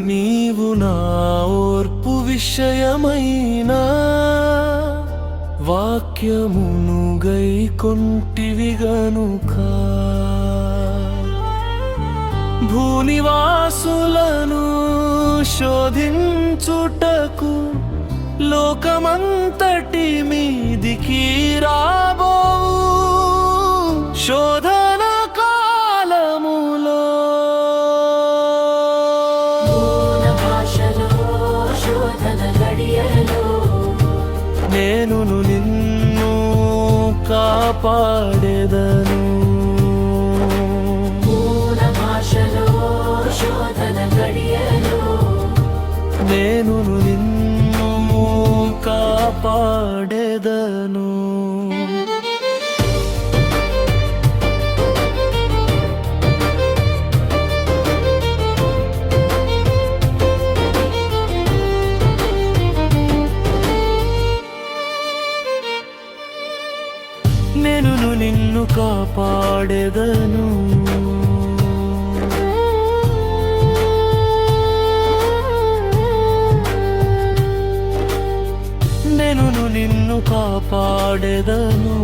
నీవు నా ఓర్పు విషయమైన వాక్యమును గై కొంటివి గనుక భూనివాసులను శోధించుటకు లోకమంతటి మీదికి రాబో శోధ నేను నిన్ను కాపాడేదను. నేను నిన్ను కాపాడేదను. నేను నిన్ను కాపాడెదను. నేను నిన్ను కాపాడెదను.